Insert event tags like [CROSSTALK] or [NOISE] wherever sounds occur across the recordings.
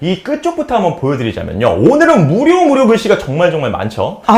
이 끝쪽부터 한번 보여드리자면요. 오늘은 무료 무료 글씨가 정말 정말 많죠. 자,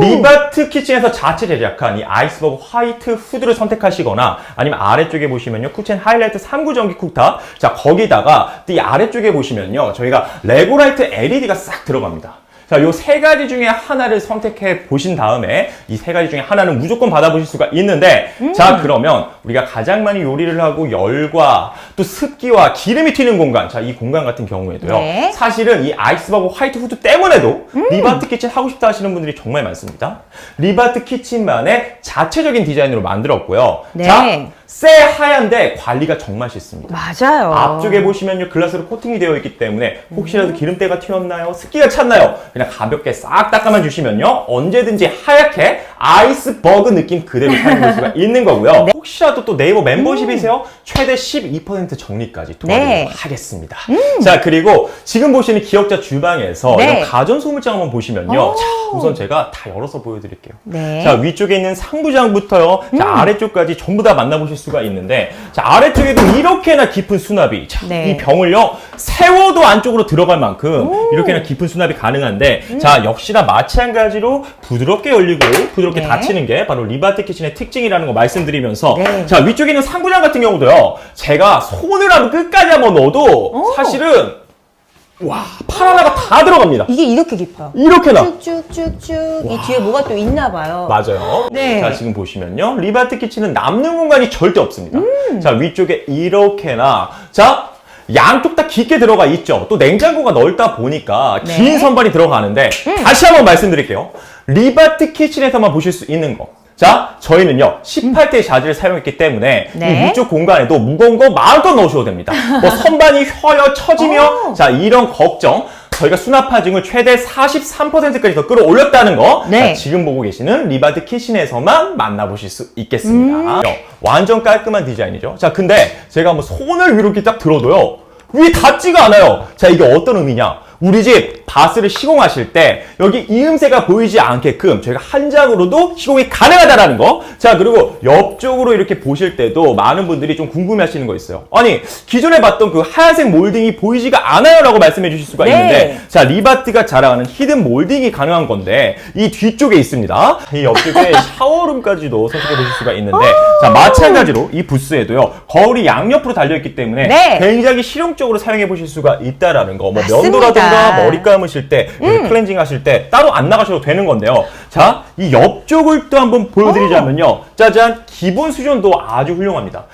리바트 키친에서 자체 제작한 이 아이스버그 화이트 후드를 선택하시거나 아니면 아래쪽에 보시면요. 쿠첸 하이라이트 3구 전기 쿡탑. 자, 거기다가 또이 아래쪽에 보시면요. 저희가 레고라이트 LED가 싹 들어갑니다. 자, 요 세 가지 중에 하나를 선택해 보신 다음에 이 세 가지 중에 하나는 무조건 받아보실 수가 있는데 자, 그러면 우리가 가장 많이 요리를 하고 열과 또 습기와 기름이 튀는 공간, 자, 이 공간 같은 경우에도요. 네. 사실은 이 아이스버그 화이트 후드 때문에도 리바트 키친 하고 싶다 하시는 분들이 정말 많습니다. 리바트 키친만의 자체적인 디자인으로 만들었고요. 네. 자, 새 하얀데 관리가 정말 쉽습니다. 맞아요. 앞쪽에 보시면요 글라스로 코팅이 되어 있기 때문에 혹시라도 기름때가 튀었나요? 습기가 찼나요? 그냥 가볍게 싹 닦아만 주시면요. 언제든지 하얗게 아이스버그 느낌 그대로 사용할 수가 [LAUGHS] 있는 거고요 혹시라도 또 네이버 멤버십이세요? 최대 12% 적립까지 도와드리도록 네. 하겠습니다 자 그리고 지금 보시는 기억자 주방에서 네. 이런 가전 소물장 한번 보시면요 오. 자, 우선 제가 다 열어서 보여드릴게요 네. 자, 위쪽에 있는 상부장부터요. 자, 아래쪽까지 전부 다 만나보실 수가 있는데, 자, 아래쪽에도 이렇게나 깊은 수납이, 자, 네. 이 병을요, 세워도 안쪽으로 들어갈 만큼 이렇게나 깊은 수납이 가능한데, 자, 역시나 마찬가지로 부드럽게 열리고 부드럽게 네. 닫히는 게 바로 리바트 키친의 특징이라는 거 말씀드리면서, 네. 자, 위쪽에 있는 상부장 같은 경우도요, 제가 손을 한번 끝까지 한번 넣어도 사실은, 와, 팔 하나가 다 들어갑니다. 이게 이렇게 깊어요. 이렇게 나. 쭉쭉쭉쭉 이 뒤에 뭐가 또 있나 봐요. 맞아요. 네. 자, 지금 보시면요. 리바트 키친은 남는 공간이 절대 없습니다. 음. 자, 위쪽에 이렇게나. 자, 양쪽 다 깊게 들어가 있죠. 또 냉장고가 넓다 보니까 네. 음. 긴 선반이 들어가는데 다시 한번 말씀드릴게요. 리바트 키친에서만 보실 수 있는 거. 자, 저희는요, 18대 자재를 사용했기 때문에 네. 이 위쪽 공간에도 무거운 거 마음껏 넣으셔도 됩니다. 뭐 [LAUGHS] 선반이 휘어요, 처지며, 오. 자, 이런 걱정. 저희가 수납 하중을 최대 43%까지 더 끌어올렸다는 거. 네. 자, 지금 보고 계시는 리바드 키친에서만 만나보실 수 있겠습니다. 어, 완전 깔끔한 디자인이죠. 자, 근데 제가 한번 손을 이렇게 딱 들어도요. 위에 닿지가 않아요. 자, 이게 어떤 의미냐? 우리 집 바스를 시공하실 때 여기 이음새가 보이지 않게끔 저희가 한 장으로도 시공이 가능하다라는 거. 자, 그리고 옆쪽으로 이렇게 보실 때도 많은 분들이 좀 궁금해 하시는 거 있어요. 아니, 기존에 봤던 그 하얀색 몰딩이 보이지가 않아요 라고 말씀해 주실 수가 네. 있는데 자, 리바트가 자랑하는 히든 몰딩이 가능한 건데 이 뒤쪽에 있습니다. 이 옆쪽에 [LAUGHS] 샤워룸까지도 선택해 보실 수가 있는데 자, 마찬가지로 이 부스에도요. 거울이 양옆으로 달려 있기 때문에 네. 굉장히 실용적으로 사용해 보실 수가 있다라는 거. 뭐 맞습니다. 음. 면도라든가 머리 감 으실 때, 이렇게 클렌징 하실 때 따로 안 나가셔도 되는 건데요. 자, 이 옆쪽을 또 한번 보여드리자면요. 짜잔, 기본 수준도 아주 훌륭합니다.